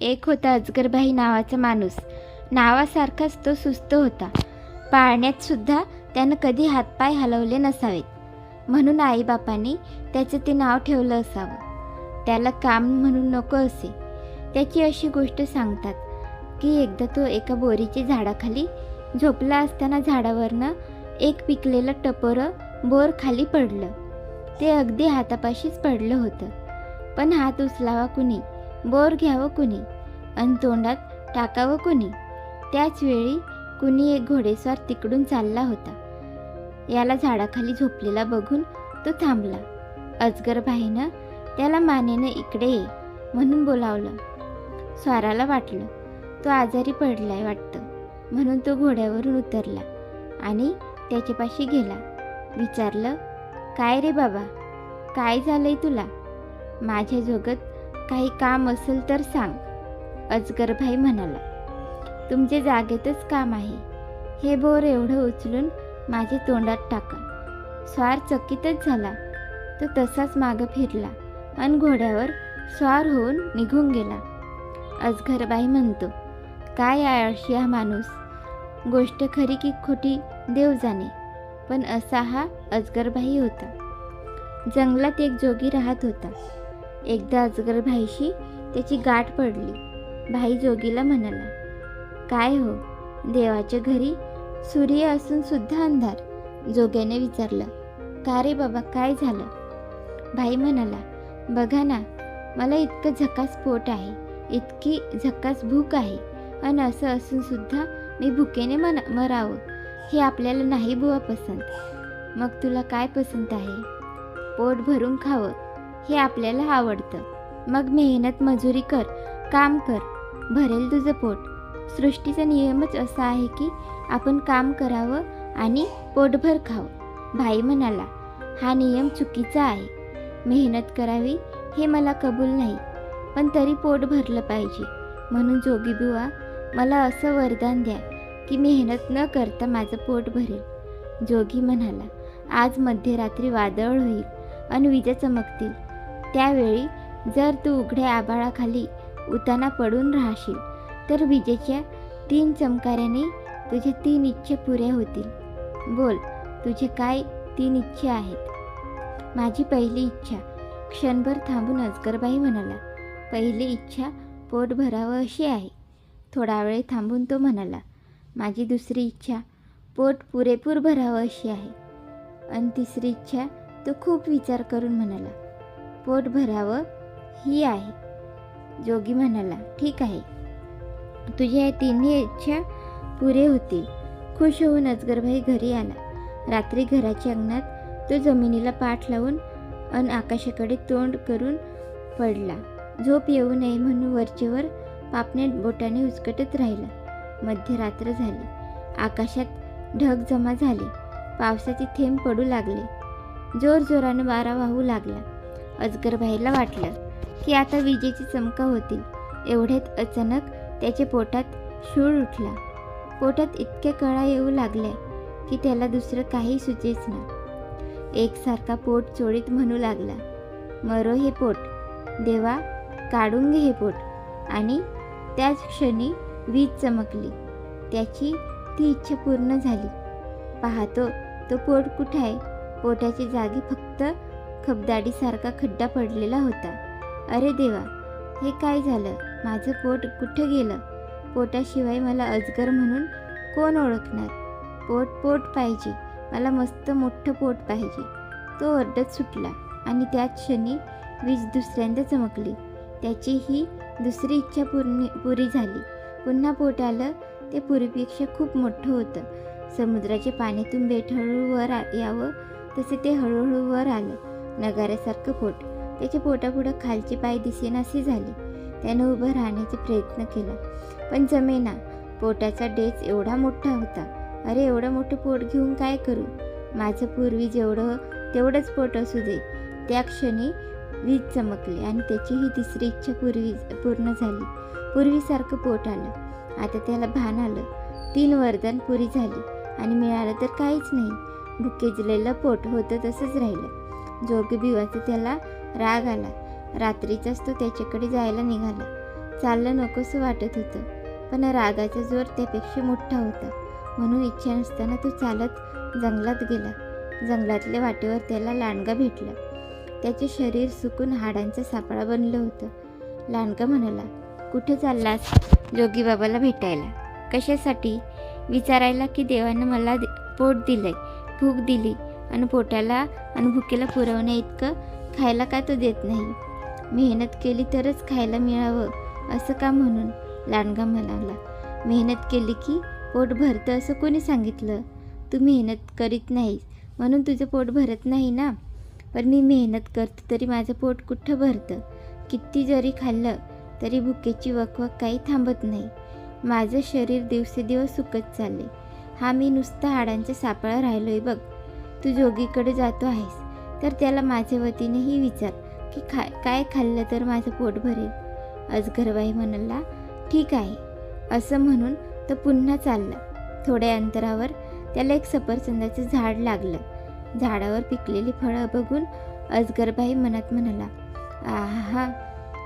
एक होता अजगरबाई नावाचा माणूस. नावासारखाच तो सुस्त होता. पाळण्यात सुद्धा त्यानं कधी हातपाय हलवले नसावेत. म्हणून आईबापांनी त्याचं ते नाव ठेवलं असावं. त्याला काम म्हणून नको असे. त्याची अशी गोष्ट सांगतात की एकदा तो एका बोरीच्या झाडाखाली झोपला असताना झाडावरनं एक पिकलेलं टपोरं बोर खाली पडलं. ते अगदी हातापाशीच पडलं होतं. पण हात उचलावा कुणी? बोर घ्यावं कुणी? अन तोंडात टाकावं कुणी? त्याच वेळी कुणी एक घोडेस्वार तिकडून चालला होता. याला झाडाखाली झोपलेला बघून तो थांबला. अजगरबाईनं त्याला मानेनं इकडे ये म्हणून बोलावलं. स्वाराला वाटलं तो आजारी पडलाय वाटतं म्हणून तो घोड्यावरून उतरला आणि त्याच्यापाशी गेला. विचारलं काय रे बाबा? काय झालंय तुला? माझ्या जोगत काही काम असेल तर सांग. अजगरभाई म्हणाला तुमच्या जागेतच काम आहे. हे बोर एवढं उचलून माझ्या तोंडात टाका. स्वार चकितच झाला. तो तसाच मागं फिरला अन घोड्यावर स्वार होऊन निघून गेला. अजगरबाई म्हणतो काय आळशी हा माणूस. गोष्ट खरी की खोटी देव जाणे. पण असा हा अजगरबाई होता. जंगलात एक जोगी राहत होता. एकदा अजगर भाईशी त्याची गाठ पडली. भाई जोगीला म्हणाला काय हो देवाच्या घरी सूर्य असून सुद्धा अंधार. जोग्याने विचारलं का रे बाबा काय झालं? भाई म्हणाला बघा ना मला इतकं झकास पोट आहे इतकी झकास भूक आहे आणि असं असून सुद्धा मी भुकेने मन मरावं हे आपल्याला नाही बुवा पसंत. मग तुला काय पसंत आहे? पोट भरून खावं हे आपल्याला आवडतं. मग मेहनत मजुरी कर काम कर भरेल तुझं पोट. सृष्टीचा नियमच असा आहे की आपण काम करावं आणि पोटभर खावं. भाई म्हणाला हा नियम चुकीचा आहे. मेहनत करावी हे मला कबूल नाही पण तरी पोट भरलं पाहिजे. म्हणून जोगी बुवा मला असं वरदान द्या की मेहनत न करता माझं पोट भरेल. जोगी म्हणाला आज मध्यरात्री वादळ होईल आणि विजा चमकतील. त्यावेळी जर तू उघड्या आबाळाखाली उताना पडून राहशील तर विजेच्या तीन चमकाऱ्याने तुझ्या तीन इच्छा पुऱ्या होतील. बोल तुझे काय तीन इच्छा आहेत? माझी पहिली इच्छा क्षणभर थांबून अजगरबाई म्हणाला पहिली इच्छा पोट भरावं अशी आहे. थोडा वेळ थांबून तो म्हणाला माझी दुसरी इच्छा पोट पुरेपूर भरावं अशी आहे. आणि तिसरी इच्छा तो खूप विचार करून म्हणाला पोट भरावं ही आहे. जोगी म्हणाला ठीक आहे. तुझ्या या तिन्ही इच्छा पुरे होतील. खुश होऊन अजगरभाई घरी आला. रात्री घराच्या अंगणात तो जमिनीला पाठ लावून अन आकाशाकडे तोंड करून पडला. झोप येऊ नये म्हणून वरचेवर पापने बोटाने उचकटत राहिला. मध्यरात्र झाली. आकाशात ढग जमा झाले. पावसाचे थेंब पडू लागले. जोर जोरानं वारा वाहू लागला. अजगरबाईला वाटलं की आता विजेची चमका होतील. एवढ्यात अचानक त्याच्या पोटात शूळ उठला. पोटात इतक्या कळा येऊ लागल्या की त्याला दुसरं काही सुचेच ना. एकसारखा पोट चोळीत म्हणू लागला मरो हे पोट देवा काढून घे हे पोट. आणि त्याच क्षणी वीज चमकली. त्याची ती इच्छा पूर्ण झाली. पाहतो तो पोट कुठं आहे? पोटाची जागी फक्त खबदाडीसारखा खड्डा पडलेला होता. अरे देवा हे काय झालं? माझं पोट कुठं गेलं? पोटाशिवाय मला अजगर म्हणून कोण ओळखणार? पोट पोट पाहिजे. मला मस्त मोठं पोट पाहिजे. तो ओरडत सुटला आणि त्याच क्षणी वीज दुसऱ्यांदा चमकली. त्याची ही दुसरी इच्छा पूर्ण पुरी झाली. पुन्हा पोट आलं ते पूर्वीपेक्षा खूप मोठं होतं. समुद्राच्या पाण्यातून बेट हळूहळू वर आ- यावं तसे ते हळूहळू वर आलं. नगाऱ्यासारखं पोट. त्याच्या पोटापुढं खालची पाय दिसेनासे झाली. त्यानं उभं राहण्याचा प्रयत्न केला. पण जमेना पोटाचा डेच एवढा मोठा होता. अरे एवढं मोठं पोट घेऊन काय करू? माझं पूर्वी जेवढं तेवढंच पोट असू दे. त्या क्षणी वीज चमकली आणि त्याची ही तिसरी इच्छा पूर्वी पूर्ण झाली. पूर्वीसारखं पोट आलं. आता त्याला भान आलं. तीन वरदान पुरी झाली. आणि मिळालं तर काहीच नाही. भुकेजलेलं पोट होतं तसंच राहिलं. जोगबिवाचा त्याला राग आला. रात्रीचाच तो त्याच्याकडे जायला निघाला. चाललं नकोसं वाटत होतं पण रागाचा जोर त्यापेक्षा मोठा होता. म्हणून इच्छा नसताना तो चालत जंगलात गेला. जंगलातल्या वाटेवर त्याला लांडगा भेटला. त्याचे शरीर सुकून हाडांचा सापळा बनलं होतं. लांडगा म्हणाला कुठे चाललास जोगी बाबाला भेटायला? कशासाठी? विचारायला की देवानं मला पोट दिलंय भूक दिली आणि पोटाला आणि भुकेला पुरवण्या इतकं खायला का तो देत नाही. मेहनत केली तरच खायला मिळावं असं का म्हणून? लांडगा म्हणाला. मेहनत केली की पोट भरतं असं कोणी सांगितलं? तू मेहनत करीत नाहीस म्हणून तुझं पोट भरत नाही ना? पण मी मेहनत करते तरी माझं पोट कुठं भरतं? किती जरी खाल्लं तरी भुकेची वकवक काही थांबत नाही. माझं शरीर दिवसेदिवस सुकत चालले हा मी नुसता हाडांच्या सापळा राहिलोय बघ. तू जोगीकडे जातो आहेस. तर त्याला माझ्या वतीनेही विचार की खा काय खाल्लं तर माझं पोट भरेल? अजगरबाई म्हणाला ठीक आहे. असं म्हणून तो पुन्हा चालला. थोड्या अंतरावर त्याला एक सफरचंदाचं झाड लागलं. झाडावर पिकलेली फळं बघून अजगरबाई मनात म्हणाला आहा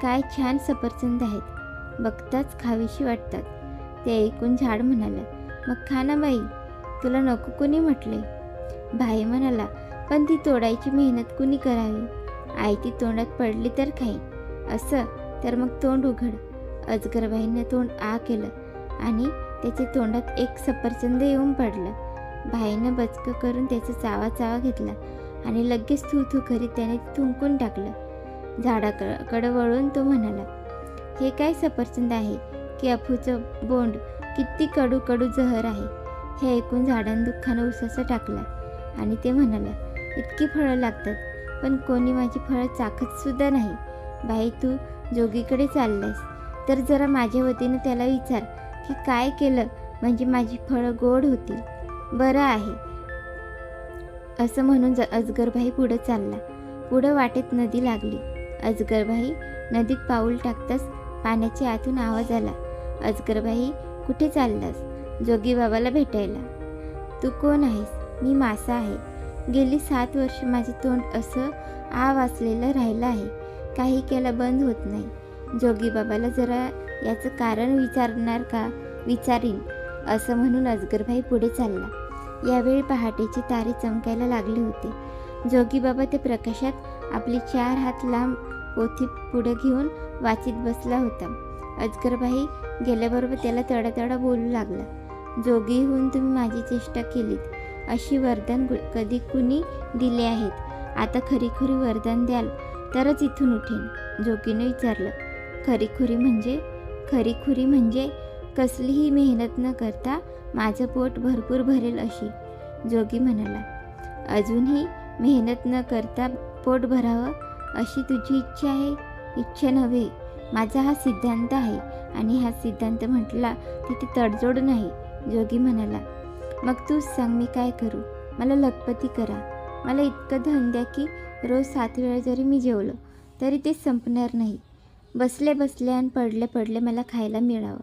काय छान सफरचंद आहेत. बघताच खावीशी वाटतात. ते ऐकून झाड म्हणालं मग खा ना बाई. तुला नको कोणी म्हटले भाई म्हणाला पण ती तोडायची मेहनत कुणी करावी? आई ती तोंडात पडली तर खाईन असं तर मग तोंड उघड. अजगरबाईंना तोंड आ केलं आणि त्याच्या तोंडात एक सफरचंद येऊन पडलं. भाईनं बचकं करून त्याचा चावा चावा घेतला आणि लगेच थू थू करीत त्याने थुंकून टाकलं. झाडाकडं वळून तो म्हणाला हे काय सफरचंद आहे? की अफूचं बोंड किती कडू कडू जहर आहे? हे ऐकून झाडानं दुःखानं उसासा टाकला. आणि ते म्हणाला इतकी फळं लागतात पण कोणी माझी फळं चाखतसुद्धा नाही. बाई तू जोगीकडे चाललास तर जरा माझ्या वतीनं त्याला विचार की काय केलं म्हणजे माझी फळं गोड होतील. बरं आहे. असं म्हणून ज अजगरभाई पुढं चालला. पुढं वाटेत नदी लागली. अजगरभाई नदीत पाऊल टाकताच पाण्याच्या आतून आवाज आला. अजगरबाई कुठे चाललास? जोगीबाबाला भेटायला. तू कोण आहेस? मी मासा आहे. गेली सात वर्ष माझं तोंड असं आ वाचलेलं राहिलं आहे. काही केलं बंद होत नाही. जोगीबाबाला जरा याचं कारण विचारणार का? विचारीन असं म्हणून अजगरभाई पुढे चालला. यावेळी पहाटेची तारे चमकायला लागले होते. जोगीबाबा त्या ते प्रकाशात आपली चार हात लांब पोथी पुढे घेऊन वाचित बसला होता. अजगरबाई गेल्याबरोबर त्याला तडातडा बोलू लागला. जोगीहून तुम्ही माझी चेष्टा केलीत. अशी वरदान गु- कधी कुणी दिले आहेत. आता खरीखुरी वरदान द्याल तरच इथून उठेन जोगीने विचारलं. खरीखुरी म्हणजे? खरीखुरी म्हणजे कसलीही मेहनत न करता माझं पोट भरपूर भरेल अशी. जोगी म्हणाला अजूनही मेहनत न करता पोट भरावं अशी तुझी इच्छा आहे? इच्छा नव्हे. माझा हा सिद्धांत आहे आणि हा सिद्धांत म्हटला तिथे तडजोड नाही. जोगी म्हणाला मग तूच सांग मी काय करू? मला लखपती करा. मला इतकं धन द्या की रोज सात वेळा जरी मी जेवलो तरी ते संपणार नाही. बसले बसले आणि पडले पडले मला खायला मिळावं.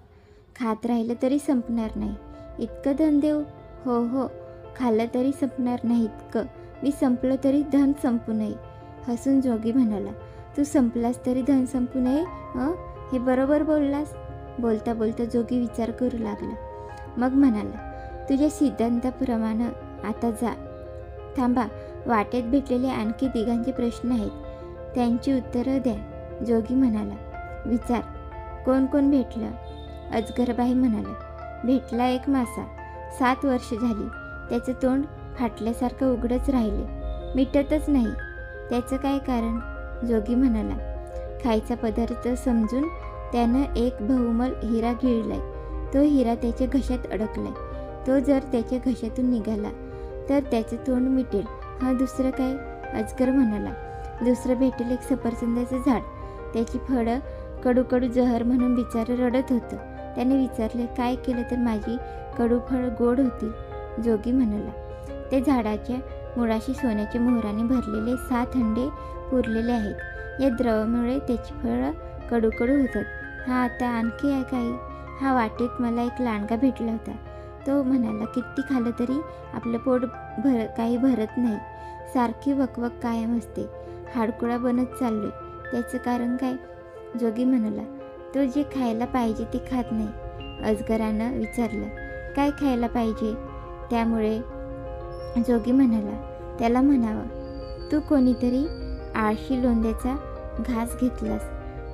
खात राहिलं तरी संपणार नाही. इतकं धन देऊ? हो हो. खाल्लं तरी संपणार नाही इतकं. मी संपलं तरी धन संपू नये. हसून जोगी म्हणाला तू संपलास तरी धन संपू नये हं हे बरोबर बोललास? बोलता बोलता जोगी विचार करू लागला. मग म्हणाला तुझ्या सिद्धांताप्रमाणे आता जा. थांबा वाटेत भेटलेले आणखी तिघांचे प्रश्न आहेत. त्यांची उत्तरं द्या जोगी म्हणाला. विचार. कोण कोण भेटलं? अजगरबाई म्हणाला. भेटला एक मासा. सात वर्ष झाली. त्याचं तोंड फाटल्यासारखं उघडच राहिले. मिटतच नाही. त्याचं काय कारण? जोगी म्हणाला. खायचा पदार्थ समजून त्यानं एक बहुमल हिरा गिळलाय. तो हिरा त्याच्या घशात अडकलाय. तो जर त्याच्या घशातून निघाला तर त्याचं तोंड मिटेल. हा दुसरं काय? अजगर म्हणाला. दुसरं भेटेल एक सफरचंदाचं झाड. त्याची फळं कडू कडू जहर म्हणून बिचारं रडत होतं. त्याने विचारले काय केलं तर माझी कडू फळं गोड होती जोगी म्हणाला. ते झाडाच्या मुळाशी सोन्याच्या मोहराने भरलेले सात अंडे पुरलेले आहेत. या द्रवामुळे त्याची फळं कडू कडू होतात. हा आता आणखी आहे. काही हा वाटेत मला एक लांडगा भेटला होता. तो म्हणाला किती खाल्लं तरी आपलं पोट भर काही भरत नाही. सारखी वकवक कायम असते. हाडकुळा बनत चाललोय. त्याचं कारण काय? जोगी म्हणाला तो जे खायला पाहिजे ते खात नाही अजगरानं विचारलं. काय खायला पाहिजे? त्यामुळे जोगी म्हणाला त्याला म्हणावं. तू कोणीतरी आळशी लोंद्याचा घास घेतलास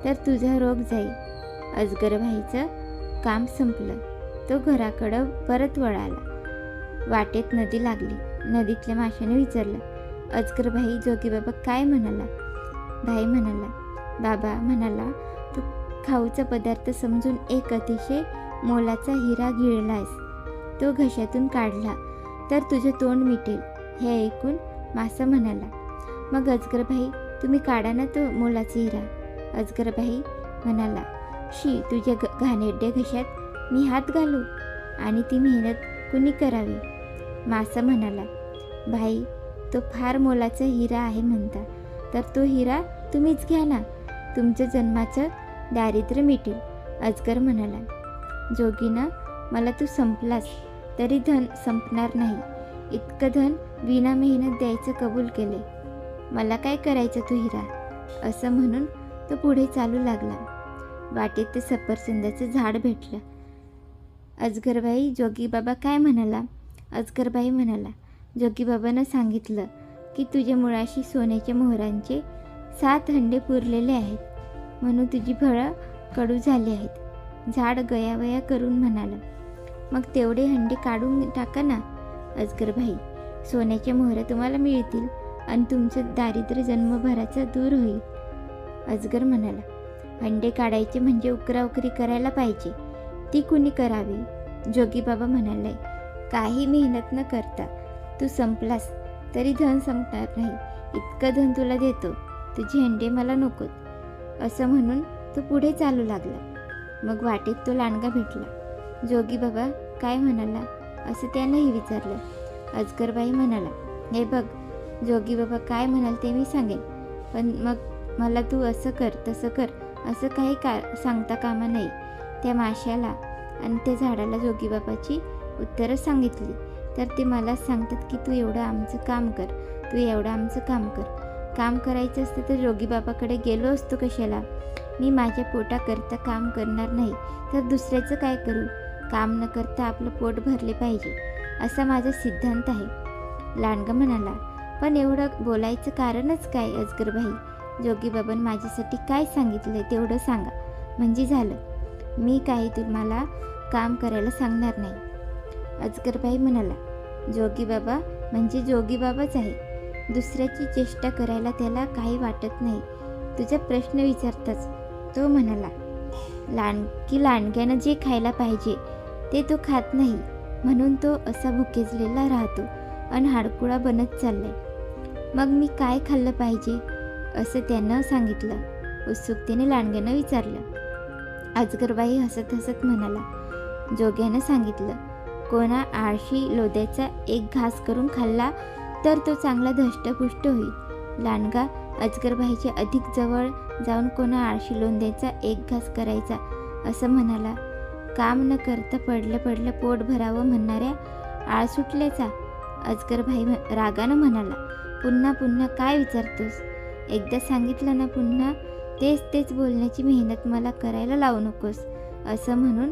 तर तुझा रोग जाईल. अजगरभाईचं काम संपलं. तो घराकडं परत वळाला. वाटेत नदी लागली. नदीतल्या माशाने विचारलं अजगरभाई जोगीबाबा काय म्हणाला? भाई म्हणाला बाबा म्हणाला तू खाऊचा पदार्थ समजून एक अतिशय मोलाचा हिरा गिळलास तो घशातून काढला तर तुझे तोंड मिटेल हे ऐकून मासा म्हणाला मग अजगरभाई तुम्ही काढा ना तो मोलाचा हिरा. अजगरभाई म्हणाला शी तुझ्या ग घाणेरड्या घशात मी हात घालू आणि ती मेहनत कुणी करावी? मासा म्हणाला भाई तो फार मोलाचा हिरा आहे म्हणता. तर तो हिरा तुम्हीच घ्या ना. तुमच्या जन्माचं दारिद्र्य मिटेल. अजगर म्हणाला जोगीनं मला तू संपलास तरी धन संपणार नाही. इतकं धन विना मेहनत द्यायचं कबूल केले मला काय करायचं तू हिरा? असं म्हणून तो पुढे चालू लागला. वाटेत ते सफरचंदाचं झाड भेटलं. अजगरबाई जोगीबाबा काय म्हणाला? अजगरबाई म्हणाला जोगीबाबानं सांगितलं की तुझ्या मुळाशी सोन्याच्या मोहरांचे सात हंडे पुरलेले आहेत. म्हणून तुझी फळं कडू झाली आहेत. झाड गयावया करून म्हणालं. मग तेवढे हंडे काढून टाका ना अजगरभाई सोन्याच्या मोहऱ्या तुम्हाला मिळतील आणि तुमचं दारिद्र्य जन्मभराचं दूर होईल. अजगर म्हणाला हंडे काढायचे म्हणजे उकराउकरी करायला पाहिजे. ती कुणी करावी? जोगीबाबा म्हणाले काही मेहनत न करता. तू संपलास तरी धन संपणार नाही. इतकं धन तुला देतो तुझे हंडे मला नकोत. असं म्हणून तो पुढे चालू लागला. मग वाटेत तो लांडगा भेटला. जोगी बाबा काय म्हणाला? असं त्यानंही विचारलं. अजगरबाई म्हणाला हे बघ जोगी बाबा काय म्हणाल ते मी सांगेन. पण मग मला तू असं कर तसं कर. असं काही का सांगता कामा नाही त्या माशाला आणि त्या झाडाला जोगीबाबाची उत्तरं सांगितली. तर ते मला सांगतात की तू एवढं आमचं काम कर तू एवढं आमचं काम कर. काम करायचं असतं तर जोगीबाबाकडे गेलो असतो कशाला? मी माझ्या पोटाकरता काम करणार नाही तर दुसऱ्याचं काय करू? काम न करता आपलं पोट भरले पाहिजे असा माझा सिद्धांत आहे. लांडगा म्हणाला पण एवढं बोलायचं कारणच काय अजगरबाई? जोगीबाबांनी माझ्यासाठी काय सांगितलं तेवढं सांगा. म्हणजे झालं. मी काही तुम्हाला काम करायला सांगणार नाही. अजगरबाई म्हणाला जोगीबाबा म्हणजे जोगीबाबाच आहे. दुसऱ्याची चेष्टा करायला त्याला काही वाटत नाही. तुझा प्रश्न विचारताच. तो म्हणाला लांडकी लांडग्यानं जे खायला पाहिजे ते तो खात नाही. म्हणून तो असा भुकेजलेला राहतो आणि हाडकुळा बनत चाललाय. मग मी काय खाल्लं पाहिजे? असं त्यानं सांगितलं. उत्सुकतेने लांडग्यानं विचारलं अजगरबाई हसत हसत म्हणाला जोग्यानं सांगितलं कोणा आळशी लोद्याचा एक घास करून खाल्ला तर तो चांगला धष्टपुष्ट होईल. लांडगा अजगरबाईच्या अधिक जवळ जाऊन कोणा आळशी लोंद्याचा एक घास करायचा असं म्हणाला. काम न करता पडलं पडलं पोट भरावं म्हणणाऱ्या आळ सुटल्याचा अजगरभाई म्ह- रागानं म्हणाला पुन्हा पुन्हा काय विचारतोस? एकदा सांगितलं ना पुन्हा तेच तेच बोलण्याची मेहनत मला करायला लावू नकोस असं म्हणून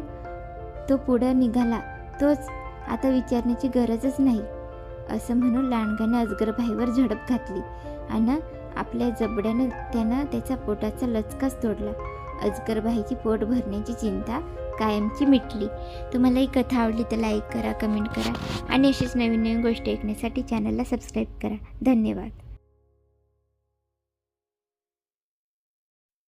तो पुढं निघाला. तोच आता विचारण्याची गरजच नाही असं म्हणून लांडगाने अजगरभाईवर झडप घातली आणि आपल्या जबड्यानं त्यानं त्याचा पोटाचा लचकाच तोडला अजगरभाईची पोट भरण्याची चिंता कायमची मिटली. तुम्हाला ही कथा आवडली तर लाईक करा कमेंट करा आणि अशीच नवीन नवीन गोष्टी ऐकण्यासाठी चॅनलला सबस्क्राईब करा. धन्यवाद.